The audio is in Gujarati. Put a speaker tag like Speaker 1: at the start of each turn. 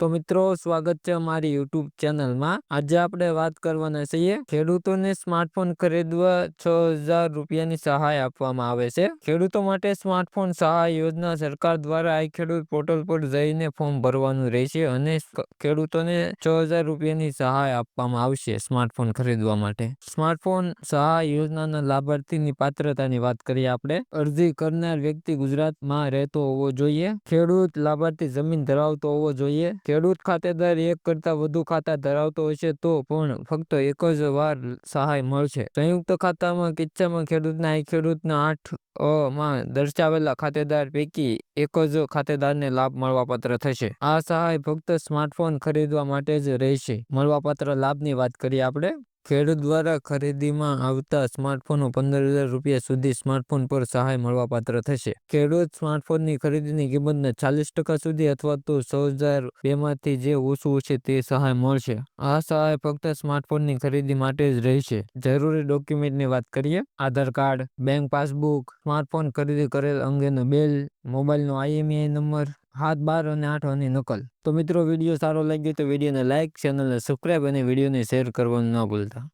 Speaker 1: તો મિત્રો, સ્વાગત છે અમારી યુટ્યુબ ચેનલમાં. આજે આપણે વાત કરવાના છીએ, ખેડૂતોને સ્માર્ટફોન ખરીદવા છ હજાર રૂપિયાની સહાય આપવામાં આવે છે. ખેડૂતો માટે સ્માર્ટફોન સહાય યોજના સરકાર દ્વારા આ ખેડૂત પોર્ટલ પર જઈને ફોર્મ ભરવાનું રહેશે અને ખેડૂતોને છ હજાર રૂપિયાની સહાય આપવામાં આવશે સ્માર્ટફોન ખરીદવા માટે. સ્માર્ટફોન સહાય યોજનાના લાભાર્થીની પાત્રતાની વાત કરીએ આપણે. અરજી કરનાર વ્યક્તિ ગુજરાતમાં રહેતો હોવો જોઈએ. ખેડૂત લાભાર્થી જમીન ધરાવતો હોવો જોઈએ. ખેડૂત ખાતેદાર એક કરતા વધુ ખાતા ધરાવતો હશે તો પણ ફક્ત એક જ વાર સહાય મળશે. સંયુક્ત ખાતામાં કિસ્સામાં ખેડૂતના એક ખેડૂતના આઠમાં દર્શાવેલા ખાતેદાર પૈકી એક જ ખાતેદારને લાભ મળવાપાત્ર થશે. આ સહાય ફક્ત સ્માર્ટફોન ખરીદવા માટે જ રહેશે. મળવાપાત્ર લાભની વાત કરીએ આપણે. ખેડૂત દ્વારા ખરીદીમાં આવતા સ્માર્ટફોનો પંદર હજાર રૂપિયા સુધી સ્માર્ટફોન પર સહાય મળવાપાત્ર થશે. ખેડૂત સ્માર્ટફોનની ખરીદીની કિંમતને ચાલીસ ટકા સુધી અથવા તો સો હજાર બેમાંથી જે ઓછું હશે તે સહાય મળશે. આ સહાય ફક્ત સ્માર્ટફોનની ખરીદી માટે જ રહેશે. જરૂરી ડોક્યુમેન્ટની વાત કરીએ. Aadhaar card, bank passbook, smartphone ખરીદી કરેલ અંગેનો બિલ, મોબાઈલનો આઈએમઈઆઈ નંબર હાથ બાર અને આઠ અને નકલ. તો મિત્રો, વીડિયો સારો લાગ્યો તો વિડીયોને લાઇક ચેનલને સબસ્ક્રાઈબ અને વિડીયોને શેર કરવાનું ન ભૂલતા.